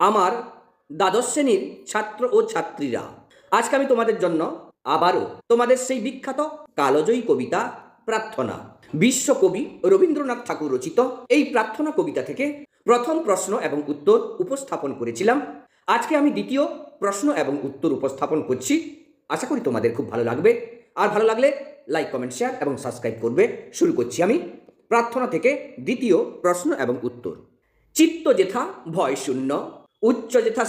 আমার দ্বাদশ শ্রেণির ছাত্র ও ছাত্রীরা। আজকে আমি তোমাদের জন্য আবারও তোমাদের সেই বিখ্যাত কালজয়ী কবিতা প্রার্থনা। বিশ্বকবি রবীন্দ্রনাথ ঠাকুর রচিত এই প্রার্থনা কবিতা থেকে প্রথম প্রশ্ন এবং উত্তর উপস্থাপন করেছিলাম। আজকে আমি দ্বিতীয় প্রশ্ন এবং উত্তর উপস্থাপন করছি। আশা করি তোমাদের খুব ভালো লাগবে। আর ভালো লাগলে লাইক, কমেন্ট, শেয়ার এবং সাবস্ক্রাইব করবে। শুরু করছি আমি প্রার্থনা থেকে দ্বিতীয় প্রশ্ন এবং উত্তর। চিত্ত জেঠা ভয় শূন্য উচ্চ জেঠা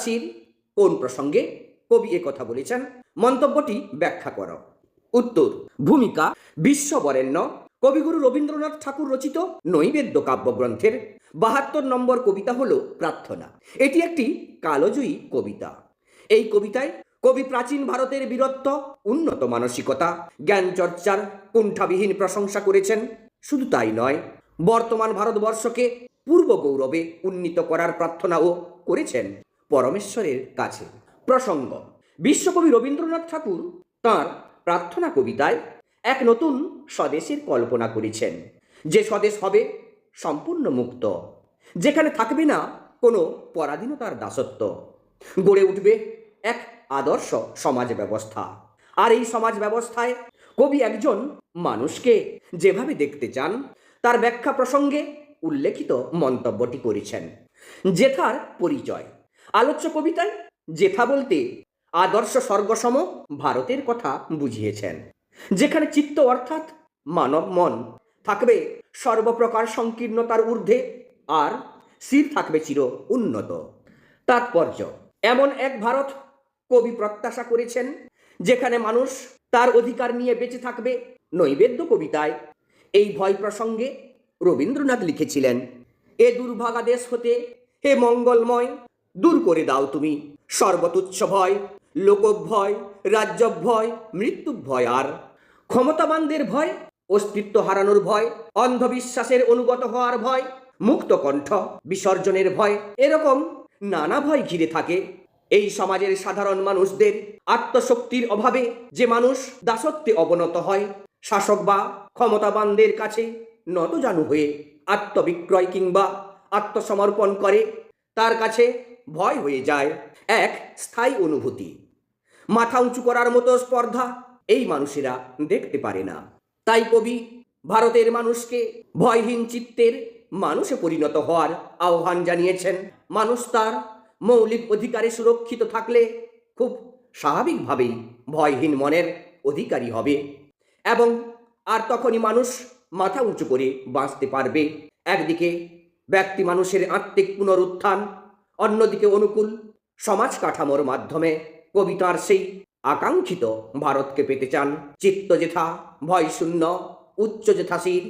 কোন প্রসঙ্গে কবি এ কথা বলেছেন? মন্তব্যটি ব্যাখ্যা করো। উত্তর, ভূমিকা, বিশ্ববরেণ্য। কবিগুরু রবীন্দ্রনাথ ঠাকুর রচিত নৈবেদ্য কাব্যগ্রন্থের বাহাত্তর নম্বর কবিতা হল প্রার্থনা। এটি একটি কালজয়ী কবিতা। এই কবিতায় কবি প্রাচীন ভারতের বীরত্ব, উন্নত মানসিকতা, জ্ঞান চর্চার কুণ্ঠাবিহীন প্রশংসা করেছেন। শুধু তাই নয়, বর্তমান ভারতবর্ষকে পূর্ব গৌরবে উন্নীত করার প্রার্থনাও করেছেন পরমেশ্বরের কাছে। প্রসঙ্গ, বিশ্বকবি রবীন্দ্রনাথ ঠাকুর তাঁর প্রার্থনা কবিতায় এক নতুন স্বদেশের কল্পনা করেছেন। যে স্বদেশ হবে সম্পূর্ণ মুক্ত, যেখানে থাকবে না কোনো পরাধীনতার দাসত্ব। গড়ে উঠবে এক আদর্শ সমাজ ব্যবস্থা। আর এই সমাজ ব্যবস্থায় কবি একজন মানুষকে যেভাবে দেখতে চান, তার ব্যাখ্যা প্রসঙ্গে উল্লেখিত মন্তব্যটি করেছেন। জেঠার পরিচয়। আলোচ্য কবিতায় জেঠা বলতে আদর্শ স্বর্গসম ভারতের কথা বুঝিয়েছেন। যেখানে চিত্ত অর্থাৎ মানব মন থাকবে সর্বপ্রকার সংকীর্ণতার ঊর্ধ্বে আর শির থাকবে চির উন্নত। তাৎপর্য, এমন এক ভারত কবি প্রত্যাশা করেছেন, যেখানে মানুষ তার অধিকার নিয়ে বেঁচে থাকবে নৈবেদ্য কবিতায়। এই ভয় প্রসঙ্গে রবীন্দ্রনাথ লিখেছিলেন এ দুর্ভাগা দেশ হতে হে মঙ্গলময়, দূর করে দাও তুমি। সর্বতুচ্ছ ভয়, লোকভয় রাজ্য ভয় মৃত্যু ভয় আর। ক্ষমতাবানদের ভয়, অস্তিত্ব হারানোর ভয়, অন্ধবিশ্বাসের অনুগত হওয়ার ভয়, মুক্ত কণ্ঠ, বিসর্জনের ভয়, এরকম নানা ভয় ঘিরে থাকে। এই সমাজের সাধারণ মানুষদের আত্মশক্তির অভাবে যে মানুষ দাসত্বে অবনত হয়, শাসক বা ক্ষমতাবানদের কাছে নতজানু হয়ে আত্মবিক্রয় কিংবা আত্মসমর্পণ করে, তার কাছে ভয় হয়ে যায় এক স্থায়ী অনুভূতি। মাথা উঁচু করার মতো স্পর্ধা এই মানুষেরা দেখতে পারে না। তাই কবি, ভারতের মানুষকে ভয়হীন চিত্তের মানুষে পরিণত হওয়ার আহ্বান জানিয়েছেন। মানুষ তার মৌলিক অধিকারে সুরক্ষিত থাকলে খুব স্বাভাবিকভাবেই ভয়হীন মনের অধিকারী হবে। এবং আর তখনই মানুষ মাথা উঁচু করে বাঁচতে পারবে। একদিকে ব্যক্তি মানুষের আত্মিক পুনরুত্থান, অন্যদিকে অনুকূল সমাজ কাঠামোর মাধ্যমে কবিতার সেই আকাঙ্ক্ষিত ভারতকে পেতে চান চিত্ত যেথা ভয় শূন্য উচ্চ জেঠাশীর